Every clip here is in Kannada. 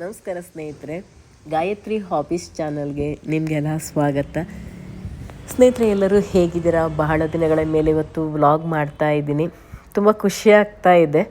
ನಮಸ್ಕಾರ ಸ್ನೇಹಿತರೆ, ಗಾಯತ್ರಿ ಹಾಬೀಸ್ ಚಾನಲ್ಗೆ ನಿಮಗೆಲ್ಲ ಸ್ವಾಗತ. ಸ್ನೇಹಿತರೆ, ಎಲ್ಲರೂ ಹೇಗಿದ್ದೀರಾ? ಬಹಳ ದಿನಗಳ ಮೇಲೆ ಇವತ್ತು ವ್ಲಾಗ್ ಮಾಡ್ತಾ ಇದ್ದೀನಿ. ತುಂಬ ಖುಷಿ ಆಗ್ತಾ ಇದೆ.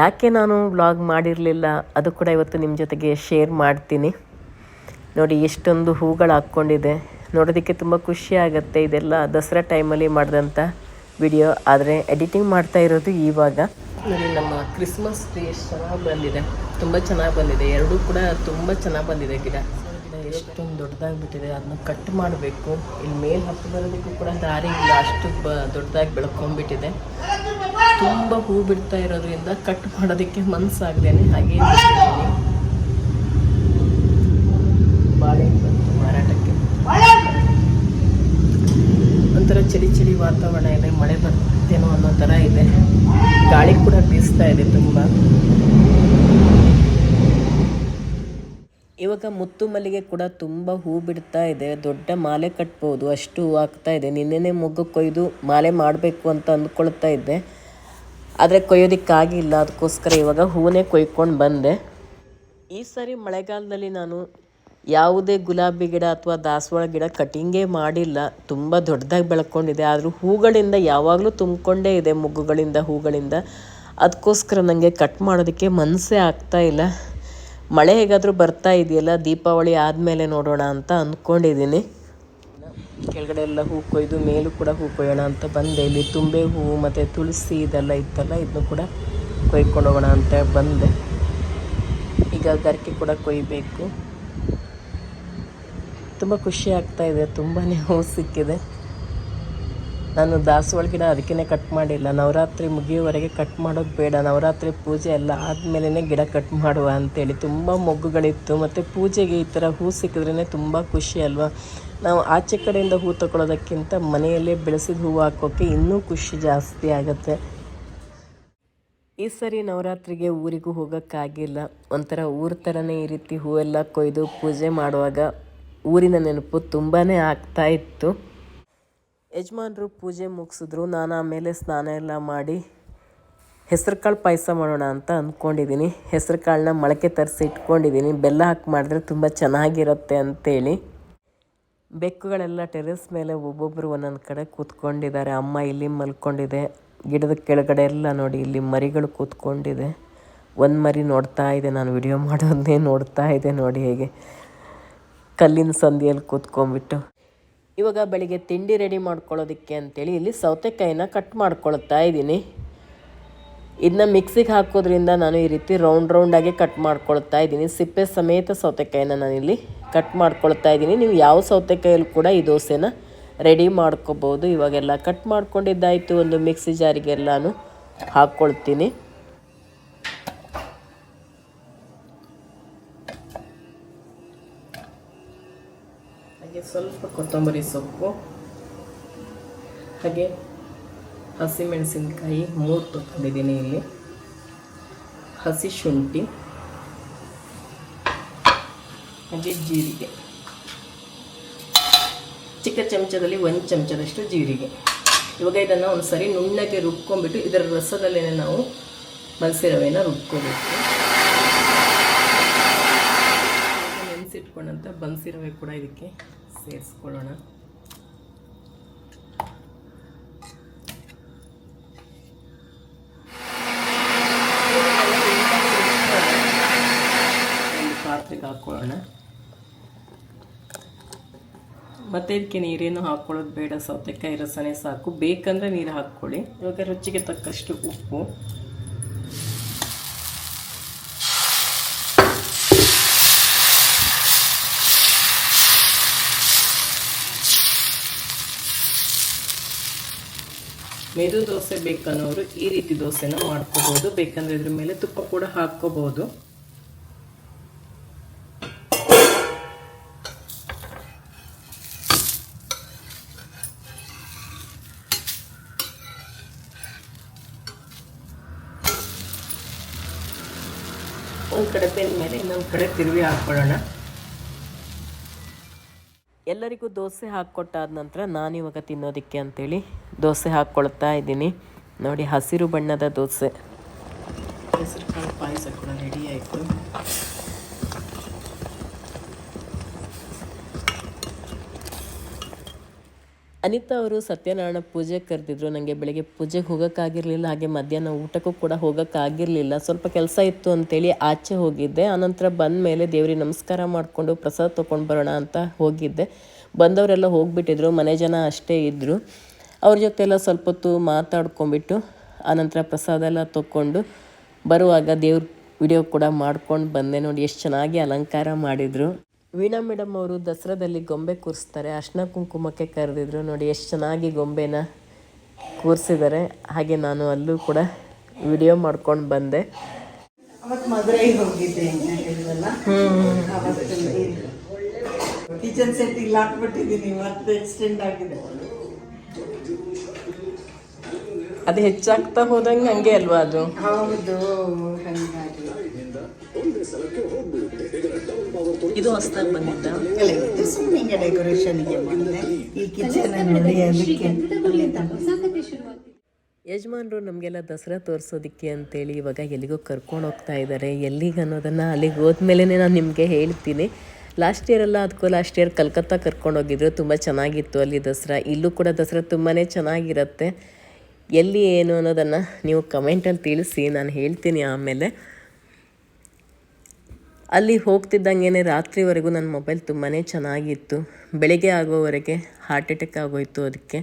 ಯಾಕೆ ನಾನು ವ್ಲಾಗ್ ಮಾಡಿರಲಿಲ್ಲ? ಅದು ಕೂಡ ಇವತ್ತು ನಿಮ್ಮ ಜೊತೆಗೆ ಶೇರ್ ಮಾಡ್ತೀನಿ. ನೋಡಿ, ಎಷ್ಟೊಂದು ಹೂಗಳು ಹಾಕ್ಕೊಂಡಿದೆ. ನೋಡೋದಕ್ಕೆ ತುಂಬ ಖುಷಿ ಆಗುತ್ತೆ. ಇದೆಲ್ಲ ದಸರಾ ಟೈಮಲ್ಲಿ ಮಾಡಿದಂಥ ವಿಡಿಯೋ ಆದರೆ ಎಡಿಟಿಂಗ್ ಮಾಡ್ತಾ ಇರೋದು ಇವಾಗ. ನೋಡಿ ನಮ್ಮ ಕ್ರಿಸ್ಮಸ್ ಟ್ರೀ ಎಷ್ಟು ಚೆನ್ನಾಗಿ ಬಂದಿದೆ. ತುಂಬ ಚೆನ್ನಾಗಿ ಬಂದಿದೆ. ಎರಡೂ ಕೂಡ ತುಂಬ ಚೆನ್ನಾಗಿ ಬಂದಿದೆ ಗಿಡ. ಗಿಡ ಎಷ್ಟೊಂದು ದೊಡ್ಡದಾಗಿಬಿಟ್ಟಿದೆ. ಅದನ್ನ ಕಟ್ ಮಾಡಬೇಕು. ಇಲ್ಲಿ ಮೇಲೆ ಹತ್ತು ಬರೋದಕ್ಕೂ ಕೂಡ ದಾರಿ ಇಲ್ಲ. ಅಷ್ಟು ಬ, ದೊಡ್ಡದಾಗಿ ಬೆಳ್ಕೊಂಡ್ಬಿಟ್ಟಿದೆ. ತುಂಬ ಹೂ ಬಿಡ್ತಾ ಇರೋದ್ರಿಂದ ಕಟ್ ಮಾಡೋದಕ್ಕೆ ಮನಸ್ಸಾಗ್ದೇನೆ ಹಾಗೆ ಮಾರಾಟಕ್ಕೆ. ಒಂಥರ ಚಳಿ ಚಳಿ ವಾತಾವರಣ ಇದೆ. ಮಳೆ ಬರ್ತೇನೋ ಅನ್ನೋ ತುಂಬ. ಇವಾಗ ಮುತ್ತು ಮಲ್ಲಿಗೆ ಕೂಡ ತುಂಬ ಹೂ ಬಿಡ್ತಾ ಇದೆ. ದೊಡ್ಡ ಮಾಲೆ ಕಟ್ಬೋದು. ಅಷ್ಟು ಹೂ ಆಗ್ತಾ ಇದೆ. ನಿನ್ನೆನೆ ಮೊಗ್ಗು ಕೊಯ್ದು ಮಾಲೆ ಮಾಡಬೇಕು ಅಂತ ಅಂದ್ಕೊಳ್ತಾ ಇದ್ದೆ. ಆದರೆ ಕೊಯ್ಯೋದಕ್ಕಾಗಿಲ್ಲ. ಅದಕ್ಕೋಸ್ಕರ ಇವಾಗ ಹೂವನ್ನೇ ಕೊಯ್ಕೊಂಡು ಬಂದೆ. ಈ ಸಾರಿ ಮಳೆಗಾಲದಲ್ಲಿ ನಾನು ಯಾವುದೇ ಗುಲಾಬಿ ಗಿಡ ಅಥವಾ ದಾಸವಾಳ ಗಿಡ ಕಟಿಂಗೇ ಮಾಡಿಲ್ಲ. ತುಂಬ ದೊಡ್ಡದಾಗಿ ಬೆಳ್ಕೊಂಡಿದೆ. ಆದರೂ ಹೂಗಳಿಂದ ಯಾವಾಗಲೂ ತುಂಬಿಕೊಂಡೇ ಇದೆ ಮೊಗ್ಗುಗಳಿಂದ, ಹೂಗಳಿಂದ. ಅದಕ್ಕೋಸ್ಕರ ನನಗೆ ಕಟ್ ಮಾಡೋದಕ್ಕೆ ಮನಸ್ಸೇ ಆಗ್ತಾ ಇಲ್ಲ. ಮಳೆ ಹೇಗಾದರೂ ಬರ್ತಾ ಇದೆಯಲ್ಲ, ದೀಪಾವಳಿ ಆದಮೇಲೆ ನೋಡೋಣ ಅಂತ ಅಂದ್ಕೊಂಡಿದ್ದೀನಿ ಕೆಳಗಡೆ ಎಲ್ಲ ಹೂ ಕೊಯ್ದು, ಮೇಲೂ ಕೂಡ ಹೂ ಕೊಯ್ಯೋಣ ಅಂತ ಬಂದೆ. ಇಲ್ಲಿ ತುಂಬೆ ಹೂವು ಮತ್ತು ತುಳಸಿ ಇದೆಲ್ಲ ಇತ್ತಲ್ಲ, ಇದನ್ನು ಕೂಡ ಕೊಯ್ಕೊಂಡು ಹೋಗೋಣ ಅಂತ ಬಂದೆ. ಈಗ ಗರಿಕೆ ಕೂಡ ಕೊಯ್ಬೇಕು. ತುಂಬ ಖುಷಿ ಆಗ್ತಾ ಇದೆ ತುಂಬಾ ಹೂ ಸಿಕ್ಕಿದೆ. ನಾನು ದಾಸವಾಳ ಗಿಡ ಅದಕ್ಕೇ ಕಟ್ ಮಾಡಿಲ್ಲ. ನವರಾತ್ರಿ ಮುಗಿಯುವವರೆಗೆ ಕಟ್ ಮಾಡೋದು ಬೇಡ. ನವರಾತ್ರಿ ಪೂಜೆ ಎಲ್ಲ ಆದಮೇಲೆ ಗಿಡ ಕಟ್ ಮಾಡುವ ಅಂತೇಳಿ ತುಂಬ ಮೊಗ್ಗುಗಳಿತ್ತು. ಮತ್ತು ಪೂಜೆಗೆ ಈ ಥರ ಹೂ ಸಿಕ್ಕಿದ್ರೇ ತುಂಬ ಖುಷಿ ಅಲ್ವಾ? ನಾವು ಆಚೆ ಕಡೆಯಿಂದ ಹೂ ತಗೊಳ್ಳೋದಕ್ಕಿಂತ ಮನೆಯಲ್ಲೇ ಬೆಳೆಸಿದ ಹೂವು ಹಾಕೋಕ್ಕೆ ಇನ್ನೂ ಖುಷಿ ಜಾಸ್ತಿ ಆಗುತ್ತೆ. ಈ ಸರಿ ನವರಾತ್ರಿಗೆ ಊರಿಗೂ ಹೋಗೋಕ್ಕಾಗಿಲ್ಲ. ಒಂಥರ ಊರ ಥರನೇ ಈ ರೀತಿ ಹೂವೆಲ್ಲ ಕೊಯ್ದು ಪೂಜೆ ಮಾಡುವಾಗ ಊರಿನ ನೆನಪು ತುಂಬಾ ಆಗ್ತಾ ಇತ್ತು. ಯಜಮಾನರು ಪೂಜೆ ಮುಗಿಸಿದ್ರು, ನಾನು ಆಮೇಲೆ ಸ್ನಾನ ಎಲ್ಲ ಮಾಡಿ ಹೆಸ್ರು ಕಾಳು ಪಾಯಸ ಮಾಡೋಣ ಅಂತ ಅಂದ್ಕೊಂಡಿದ್ದೀನಿ ಹೆಸ್ರು ಕಾಳನ್ನ ಮೊಳಕೆ ತರಿಸಿ ಇಟ್ಕೊಂಡಿದ್ದೀನಿ ಬೆಲ್ಲ ಹಾಕಿ ಮಾಡಿದ್ರೆ ತುಂಬ ಚೆನ್ನಾಗಿರುತ್ತೆ ಅಂತೇಳಿ. ಬೆಕ್ಕುಗಳೆಲ್ಲ ಟೆರೆಸ್ ಮೇಲೆ ಒಬ್ಬೊಬ್ಬರು ಒಂದೊಂದು ಕಡೆ ಕೂತ್ಕೊಂಡಿದ್ದಾರೆ. ಅಮ್ಮ ಇಲ್ಲಿ ಮಲ್ಕೊಂಡಿದೆ. ಗಿಡದ ಕೆಳಗಡೆ ಎಲ್ಲ ನೋಡಿ ಇಲ್ಲಿ ಮರಿಗಳು ಕೂತ್ಕೊಂಡಿದೆ. ಒಂದು ಮರಿ ನೋಡ್ತಾ ಇದೆ. ನಾನು ವಿಡಿಯೋ ಮಾಡೋದನ್ನೇ ನೋಡ್ತಾ ಇದೆ ನೋಡಿ ಹೇಗೆ. ಕಲ್ಲಿನ ಸಂದಿಯಲ್ಲಿ ಕೂತ್ಕೊಂಡ್ಬಿಟ್ಟು. ಇವಾಗ ಬೆಳಿಗ್ಗೆ ತಿಂಡಿ ರೆಡಿ ಮಾಡ್ಕೊಳ್ಳೋದಕ್ಕೆ ಅಂತೇಳಿ ಇಲ್ಲಿ ಸೌತೆಕಾಯಿನ ಕಟ್ ಮಾಡ್ಕೊಳ್ತಾ ಇದ್ದೀನಿ. ಇದನ್ನ ಮಿಕ್ಸಿಗೆ ಹಾಕೋದ್ರಿಂದ ನಾನು ಈ ರೀತಿ ರೌಂಡ್ ರೌಂಡಾಗಿ ಕಟ್ ಮಾಡ್ಕೊಳ್ತಾ ಇದ್ದೀನಿ. ಸಿಪ್ಪೆ ಸಮೇತ ಸೌತೆಕಾಯಿನ ನಾನಿಲ್ಲಿ ಕಟ್ ಮಾಡ್ಕೊಳ್ತಾ ಇದ್ದೀನಿ. ನೀವು ಯಾವ ಸೌತೆಕಾಯಲ್ಲಿ ಕೂಡ ಈ ದೋಸೆನ ರೆಡಿ ಮಾಡ್ಕೋಬೋದು. ಇವಾಗೆಲ್ಲ ಕಟ್ ಮಾಡ್ಕೊಂಡಿದ್ದಾಯಿತು ಒಂದು ಮಿಕ್ಸಿ ಜಾರಿಗೆಲ್ಲಾನು ಹಾಕ್ಕೊಳ್ತೀನಿ. ಕೊತ್ತಂಬರಿ ಸೊಪ್ಪು, ಹಾಗೆ ಹಸಿಮೆಣಸಿನಕಾಯಿ ಮೂರು ತೊಗೊಂಡಿದ್ದೀನಿ ಇಲ್ಲಿ. ಹಸಿ ಶುಂಠಿ, ಹಾಗೆ ಜೀರಿಗೆ. ಚಿಕ್ಕ ಚಮಚದಲ್ಲಿ ಒಂದು ಚಮಚದಷ್ಟು ಜೀರಿಗೆ. ಇವಾಗ ಇದನ್ನು ಒಂದು ಸರಿ ನುಣ್ಣಗೆ ರುಬ್ಕೊಂಡ್ಬಿಟ್ಟು ಇದರ ರಸದಲ್ಲೇ ನಾವು ಬನ್ಸಿ ರವೆನ ರುಬ್ಕೋಬೇಕು. ನೆನೆಸಿಟ್ಕೊಂಡಂಥ ಬನ್ಸಿ ರವೆ ಕೂಡ ಇದಕ್ಕೆ. ಸೇರಿಸ್ಕೊಳ್ಳೋಣ. ಪಾತ್ರೆಗೆ ಹಾಕ್ಕೊಳ್ಳೋಣ ಮತ್ತೆ ಇದಕ್ಕೆ ನೀರೇನು ಹಾಕ್ಕೊಳ್ಳೋದು ಬೇಡ. ಸೌತೆಕಾಯಿ ರಸನೇ ಸಾಕು. ಬೇಕಂದ್ರೆ ನೀರು ಹಾಕ್ಕೊಳ್ಳಿ. ಇವಾಗ ರುಚಿಗೆ ತಕ್ಕಷ್ಟು ಉಪ್ಪು. ಮೆದು ದೋಸೆ ಬೇಕನ್ನೋರು ಈ ರೀತಿ ದೋಸೆನ ಮಾಡ್ಕೋಬೋದು. ಬೇಕಂದ್ರೆ ಇದ್ರ ಮೇಲೆ ತುಪ್ಪ ಕೂಡ ಹಾಕ್ಕೋಬೋದು. ಒಂದು ಕಡೆ ಬೆಂದ ಮೇಲೆ ಇನ್ನೊಂದು ಕಡೆ ತಿರುವಿ ಹಾಕ್ಕೊಳ್ಳೋಣ ಎಲ್ಲರಿಗೂ ದೋಸೆ ಹಾಕ್ಕೊಟ್ಟಾದ ನಂತರ ನಾನಿವಾಗ ತಿನ್ನೋದಕ್ಕೆ ಅಂತೇಳಿ ದೋಸೆ ಹಾಕ್ಕೊಳ್ತಾ ಇದ್ದೀನಿ. ನೋಡಿ, ಹಸಿರು ಬಣ್ಣದ ದೋಸೆ. ಹೆಸರು ಕಾಳು ಪಾಯಸ ಕೂಡ ರೆಡಿ ಆಯಿತು. ಅನಿತಾ ಅವರು ಸತ್ಯನಾರಾಯಣ ಪೂಜೆ ಕರೆದಿದ್ರು. ನನಗೆ ಬೆಳಗ್ಗೆ ಪೂಜೆಗೆ ಹೋಗೋಕ್ಕಾಗಿರಲಿಲ್ಲ. ಹಾಗೆ ಮಧ್ಯಾಹ್ನ ಊಟಕ್ಕೂ ಕೂಡ ಹೋಗೋಕ್ಕಾಗಿರಲಿಲ್ಲ. ಸ್ವಲ್ಪ ಕೆಲಸ ಇತ್ತು ಅಂತೇಳಿ ಆಚೆ ಹೋಗಿದ್ದೆ. ಆನಂತರ ಬಂದ ಮೇಲೆ ದೇವ್ರಿಗೆ ನಮಸ್ಕಾರ ಮಾಡಿಕೊಂಡು ಪ್ರಸಾದ ತೊಗೊಂಡು ಬರೋಣ ಅಂತ ಹೋಗಿದ್ದೆ. ಬಂದವರೆಲ್ಲ ಹೋಗಿಬಿಟ್ಟಿದ್ರು. ಮನೆ ಜನ ಅಷ್ಟೇ ಇದ್ದರು ಅವ್ರ ಜೊತೆ ಎಲ್ಲ ಸ್ವಲ್ಪ ಹೊತ್ತು ಮಾತಾಡ್ಕೊಂಡ್ಬಿಟ್ಟು ಆನಂತರ ಪ್ರಸಾದ ಎಲ್ಲ ತೊಗೊಂಡು ಬರುವಾಗ ದೇವ್ರ ವಿಡಿಯೋ ಕೂಡ ಮಾಡ್ಕೊಂಡು ಬಂದೆ ನೋಡಿ. ಎಷ್ಟು ಚೆನ್ನಾಗಿ ಅಲಂಕಾರ ಮಾಡಿದರು. ವೀಣಾ ಮೇಡಮ್ ಅವರು ದಸರಾದಲ್ಲಿ ಗೊಂಬೆ ಕೂರಿಸ್ತಾರೆ. ಅರ್ಶಿನ ಕುಂಕುಮಕ್ಕೆ ಕರೆದಿದ್ರು ನೋಡಿ ಎಷ್ಟು ಚೆನ್ನಾಗಿ ಗೊಂಬೆನ ಕೂರಿಸಿದ್ದಾರೆ. ಹಾಗೆ ನಾನು ಅಲ್ಲೂ ಕೂಡ ವಿಡಿಯೋ ಮಾಡ್ಕೊಂಡು ಬಂದೆ. ಹೋಗಿದ್ದೆ ಅಂತ ಹೇಳಿದ್ವಲ್ಲ? ಕಿಚನ್ ಸೆಟ್ ಇಲ್ಲಿ ಹಾಕ್ಬಿಟ್ಟಿದ್ದೀನಿ ಮತ್ತೆ ಎಕ್ಸ್ಟೆಂಡ್ ಆಗಿದೆ. ಅದು ಹೆಚ್ಚಾಗ್ತಾ ಹೋದಂಗೆ ಹಂಗೆ ಅಲ್ವಾ ಅದು? ಹೌದು ಹಂಗಾಗಿ. ಇದು ಹೊಸದಾಗಿ ಬಂದಿದ್ದ? ಇದು ಸುಮ್ಮನೆ ಹಿಂಗೆ ಡೆಕೋರೇಷನ್ಗೆ ಮಾಡಿದೆ ಈ ಕಿಚನ್ ನೋಡಿ ಅದಕ್ಕೆ ಅಲ್ಲಿ ತಗೊಂಡು ಯಜಮಾನರು ನಮಗೆಲ್ಲ ದಸರಾ ತೋರಿಸೋದಕ್ಕೆ ಅಂತೇಳಿ ಇವಾಗ ಎಲ್ಲಿಗೋ ಕರ್ಕೊಂಡು ಹೋಗ್ತಾ ಇದ್ದಾರೆ ಎಲ್ಲಿಗೆ ಅನ್ನೋದನ್ನು ಅಲ್ಲಿಗೆ ಹೋದ್ಮೇಲೆ ನಾನು ನಿಮಗೆ ಹೇಳ್ತೀನಿ. ಲಾಸ್ಟ್ ಇಯರ್ ಎಲ್ಲ ಅದಕ್ಕೂ ಲಾಸ್ಟ್ ಇಯರ್ ಕಲ್ಕತ್ತಾ ಕರ್ಕೊಂಡು ಹೋಗಿದ್ರು. ತುಂಬ ಚೆನ್ನಾಗಿತ್ತು ಅಲ್ಲಿ ದಸರಾ. ಇಲ್ಲೂ ಕೂಡ ದಸರಾ ತುಂಬಾ ಚೆನ್ನಾಗಿರುತ್ತೆ. ಎಲ್ಲಿ ಏನು ಅನ್ನೋದನ್ನು ನೀವು ಕಮೆಂಟಲ್ಲಿ ತಿಳಿಸಿ ನಾನು ಹೇಳ್ತೀನಿ ಆಮೇಲೆ. ಅಲ್ಲಿ ಹೋಗ್ತಿದ್ದಂಗೆ ರಾತ್ರಿವರೆಗೂ ನನ್ನ ಮೊಬೈಲ್ ತುಂಬಾ ಚೆನ್ನಾಗಿತ್ತು. ಬೆಳಿಗ್ಗೆ ಆಗೋವರೆಗೆ ಹಾರ್ಟ್ ಅಟ್ಯಾಕ್ ಆಗೋಯ್ತು ಅದಕ್ಕೆ.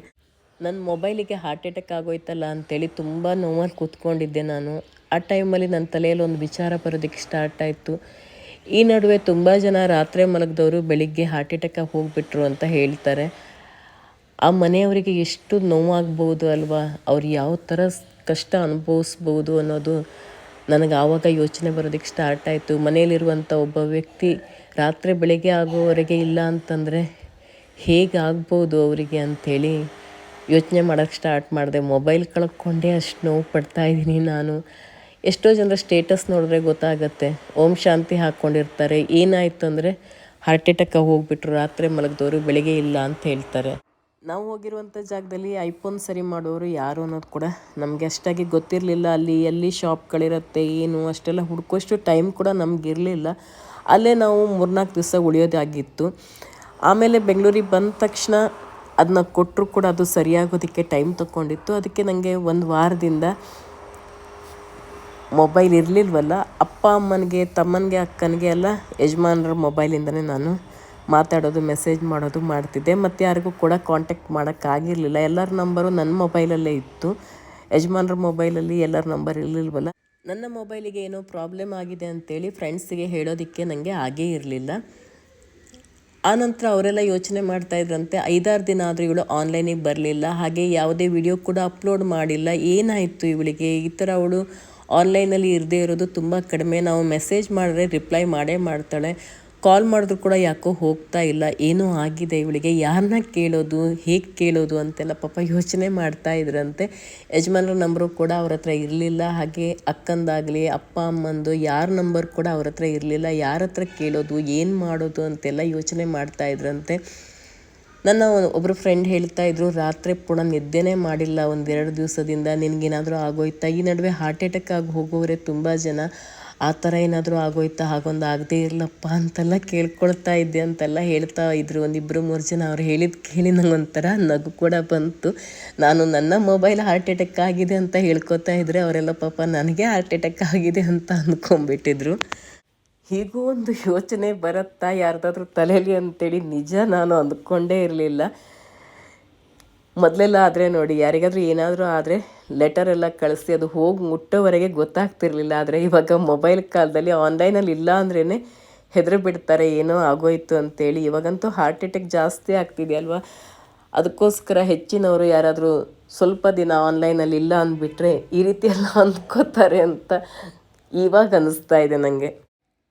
ನನ್ನ ಮೊಬೈಲಿಗೆ ಹಾರ್ಟ್ ಅಟ್ಯಾಕ್ ಆಗೋಯ್ತಲ್ಲ ಅಂತೇಳಿ ತುಂಬ ನೋವಲ್ಲಿ ಕೂತ್ಕೊಂಡಿದ್ದೆ ನಾನು. ಆ ಟೈಮಲ್ಲಿ ನನ್ನ ತಲೆಯಲ್ಲಿ ಒಂದು ವಿಚಾರ ಬರೋದಕ್ಕೆ ಸ್ಟಾರ್ಟ್ ಆಯಿತು. ಈ ನಡುವೆ ತುಂಬ ಜನ ರಾತ್ರಿ ಮಲಗಿದವರು ಬೆಳಿಗ್ಗೆ ಹಾರ್ಟ್ ಅಟ್ಯಾಕ್ ಹೋಗಿಬಿಟ್ರು ಅಂತ ಹೇಳ್ತಾರೆ. ಆ ಮನೆಯವರಿಗೆ ಎಷ್ಟು ನೋವಾಗ್ಬೋದು ಅಲ್ವಾ? ಅವ್ರು ಯಾವ ಥರ ಕಷ್ಟ ಅನುಭವಿಸ್ಬೋದು ಅನ್ನೋದು ನನಗೆ ಆವಾಗ ಯೋಚನೆ ಬರೋದಕ್ಕೆ ಸ್ಟಾರ್ಟ್ ಆಯಿತು. ಮನೆಯಲ್ಲಿರುವಂಥ ಒಬ್ಬ ವ್ಯಕ್ತಿ ರಾತ್ರಿ ಬೆಳಗ್ಗೆ ಆಗೋವರೆಗೆ ಇಲ್ಲ ಅಂತಂದರೆ ಹೇಗೆ ಆಗ್ಬೋದು ಅವರಿಗೆ ಅಂಥೇಳಿ ಯೋಚನೆ ಮಾಡೋಕ್ಕೆ ಸ್ಟಾರ್ಟ್ ಮಾಡಿದೆ. ಮೊಬೈಲ್ ಕಳ್ಕೊಂಡೆ, ಅಷ್ಟು ನೋವು ಪಡ್ತಾ ಇದ್ದೀನಿ ನಾನು. ಎಷ್ಟೋ ಜನರ ಸ್ಟೇಟಸ್ ನೋಡಿದ್ರೆ ಗೊತ್ತಾಗತ್ತೆ. ಓಂ ಶಾಂತಿ ಹಾಕ್ಕೊಂಡಿರ್ತಾರೆ ಏನಾಯಿತು ಅಂದರೆ ಹಾರ್ಟ್ ಅಟ್ಯಾಕ್ ಹೋಗ್ಬಿಟ್ರು. ರಾತ್ರಿ ಮಲಗಿದವರು ಬೆಳಗ್ಗೆ ಇಲ್ಲ ಅಂತ ಹೇಳ್ತಾರೆ. ನಾವು ಹೋಗಿರುವಂಥ ಜಾಗದಲ್ಲಿ ಐಫೋನ್ ಸರಿ ಮಾಡೋರು ಯಾರು ಅನ್ನೋದು ಕೂಡ ನಮಗೆ ಅಷ್ಟಾಗಿ ಗೊತ್ತಿರಲಿಲ್ಲ. ಅಲ್ಲಿ ಎಲ್ಲಿ ಶಾಪ್ಗಳಿರುತ್ತೆ, ಏನು, ಅಷ್ಟೆಲ್ಲ ಹುಡ್ಕೋಷ್ಟು ಟೈಮ್ ಕೂಡ ನಮಗಿರಲಿಲ್ಲ. ಅಲ್ಲೇ ನಾವು ಮೂರ್ನಾಲ್ಕು ದಿವಸ ಉಳಿಯೋದಾಗಿತ್ತು. ಆಮೇಲೆ ಬೆಂಗಳೂರಿಗೆ ಬಂದ ತಕ್ಷಣ ಅದನ್ನ ಕೊಟ್ಟರು ಕೂಡ ಅದು ಸರಿಯಾಗೋದಕ್ಕೆ ಟೈಮ್ ತಗೊಂಡಿತ್ತು ಅದಕ್ಕೆ ನನಗೆ ಒಂದು ವಾರದಿಂದ ಮೊಬೈಲ್ ಇರಲಿಲ್ವಲ್ಲ, ಅಪ್ಪ ಅಮ್ಮನಿಗೆ, ತಮ್ಮನಿಗೆ, ಅಕ್ಕನಿಗೆ ಎಲ್ಲ ಯಜಮಾನರ ಮೊಬೈಲಿಂದನೇ ನಾನು ಮಾತಾಡೋದು ಮೆಸೇಜ್ ಮಾಡೋದು ಮಾಡ್ತಿದ್ದೆ. ಮತ್ತು ಯಾರಿಗೂ ಕೂಡ ಕಾಂಟ್ಯಾಕ್ಟ್ ಮಾಡೋಕ್ಕಾಗಿರಲಿಲ್ಲ. ಎಲ್ಲರ ನಂಬರು ನನ್ನ ಮೊಬೈಲಲ್ಲೇ ಇತ್ತು. ಯಜಮಾನ್ರ ಮೊಬೈಲಲ್ಲಿ ಎಲ್ಲರ ನಂಬರ್ ಇರಲಿಲ್ವಲ್ಲ? ನನ್ನ ಮೊಬೈಲಿಗೆ ಏನೋ ಪ್ರಾಬ್ಲಮ್ ಆಗಿದೆ ಅಂತೇಳಿ ಫ್ರೆಂಡ್ಸಿಗೆ ಹೇಳೋದಕ್ಕೆ ನನಗೆ ಆಗೇ ಇರಲಿಲ್ಲ. ಆನಂತರ ಅವರೆಲ್ಲ ಯೋಚನೆ ಮಾಡ್ತಾ ಇದ್ರಂತೆ, ಐದಾರು ದಿನ ಆದರೂ ಇವಳು ಆನ್ಲೈನಿಗೆ ಬರಲಿಲ್ಲ. ಹಾಗೆ ಯಾವುದೇ ವಿಡಿಯೋ ಕೂಡ ಅಪ್ಲೋಡ್ ಮಾಡಿಲ್ಲ. ಏನಾಯಿತು ಇವಳಿಗೆ? ಈ ಥರ ಅವಳು ಆನ್ಲೈನಲ್ಲಿ ಇರದೇ ಇರೋದು ತುಂಬ ಕಡಿಮೆ. ನಾವು ಮೆಸೇಜ್ ಮಾಡಿದ್ರೆ ರಿಪ್ಲೈ ಮಾಡೇ ಮಾಡ್ತಾಳೆ. ಕಾಲ್ ಮಾಡಿದ್ರು ಕೂಡ ಯಾಕೋ ಹೋಗ್ತಾ ಇಲ್ಲ, ಏನೂ ಆಗಿದೆ ಇವಳಿಗೆ, ಯಾರನ್ನ ಕೇಳೋದು, ಹೇಗೆ ಕೇಳೋದು ಅಂತೆಲ್ಲ ಪಾಪ ಯೋಚನೆ ಮಾಡ್ತಾ ಇದ್ರಂತೆ. ಯಜಮಾನ್ರ ನಂಬರು ಕೂಡ ಅವ್ರ ಹತ್ರ ಇರಲಿಲ್ಲ, ಹಾಗೆ ಅಕ್ಕಂದಾಗಲಿ, ಅಪ್ಪ ಅಮ್ಮಂದು ಯಾರ ನಂಬರ್ ಕೂಡ ಅವ್ರ ಹತ್ರ ಇರಲಿಲ್ಲ, ಯಾರ ಹತ್ರ ಕೇಳೋದು, ಏನು ಮಾಡೋದು ಅಂತೆಲ್ಲ ಯೋಚನೆ ಮಾಡ್ತಾ ಇದ್ರಂತೆ. ನನ್ನ ಒಬ್ಬರು ಫ್ರೆಂಡ್ ಹೇಳ್ತಾ ಇದ್ರು, ರಾತ್ರಿ ಪುಣ ನಿದ್ದೆನೇ ಮಾಡಿಲ್ಲ, ಒಂದೆರಡು ದಿವಸದಿಂದ ನಿನಗೇನಾದರೂ ಆಗೋಯ್ತಾ? ಈ ನಡುವೆ ಹಾರ್ಟ್ ಅಟ್ಯಾಕ್ ಆಗಿ ಹೋಗೋರೆ ತುಂಬ ಜನ. ಆ ಥರ ಏನಾದರೂ ಆಗೋಯ್ತಾ ಹಾಗೊಂದು ಆಗದೇ ಇರಲಪ್ಪ ಅಂತೆಲ್ಲ ಕೇಳ್ಕೊಳ್ತಾ ಇದ್ದೆ ಅಂತೆಲ್ಲ ಹೇಳ್ತಾ ಇದ್ರು. ಒಂದಿಬ್ಬರು ಮೂರು ಜನ ಅವ್ರು ಹೇಳಿದ ಕೇಳಿ ನಂಗೆ ಒಂಥರ ನಗು ಕೂಡ ಬಂತು. ನಾನು ನನ್ನ ಮೊಬೈಲ್ ಹಾರ್ಟ್ ಅಟ್ಯಾಕ್ ಆಗಿದೆ ಅಂತ ಹೇಳ್ಕೊತಾ ಇದ್ರೆ ಅವರೆಲ್ಲ ಪಾಪ ನನಗೆ ಹಾರ್ಟ್ ಅಟ್ಯಾಕ್ ಆಗಿದೆ ಅಂತ ಅಂದ್ಕೊಂಬಿಟ್ಟಿದ್ರು ಹೀಗೂ ಒಂದು ಯೋಚನೆ ಬರುತ್ತಾ ಯಾರ್ದಾದ್ರೂ ತಲೆಯಲ್ಲಿ ಅಂತೇಳಿ ನಿಜ ನಾನು ಅಂದ್ಕೊಂಡೇ ಇರಲಿಲ್ಲ. ಮೊದಲೆಲ್ಲ ಆದರೆ ನೋಡಿ, ಯಾರಿಗಾದರೂ ಏನಾದರೂ ಆದರೆ ಲೆಟರ್ ಎಲ್ಲ ಕಳಿಸಿ ಅದು ಹೋಗಿ ಮುಟ್ಟೋವರೆಗೆ ಗೊತ್ತಾಗ್ತಿರ್ಲಿಲ್ಲ. ಆದರೆ ಇವಾಗ ಮೊಬೈಲ್ ಕಾಲದಲ್ಲಿ ಆನ್ಲೈನಲ್ಲಿ ಇಲ್ಲ ಅಂದ್ರೇ ಹೆದರು ಬಿಡ್ತಾರೆ, ಏನೋ ಆಗೋಯ್ತು ಅಂತೇಳಿ. ಇವಾಗಂತೂ ಹಾರ್ಟ್ ಅಟ್ಯಾಕ್ ಜಾಸ್ತಿ ಆಗ್ತಿದೆ ಅಲ್ವಾ? ಅದಕ್ಕೋಸ್ಕರ ಹೆಚ್ಚಿನವರು ಯಾರಾದರೂ ಸ್ವಲ್ಪ ದಿನ ಆನ್ಲೈನಲ್ಲಿ ಇಲ್ಲ ಅಂದ್ಬಿಟ್ರೆ ಈ ರೀತಿ ಎಲ್ಲ ಅಂದ್ಕೋತಾರೆ ಅಂತ ಇವಾಗ ಅನ್ನಿಸ್ತಾ ಇದೆ ನನಗೆ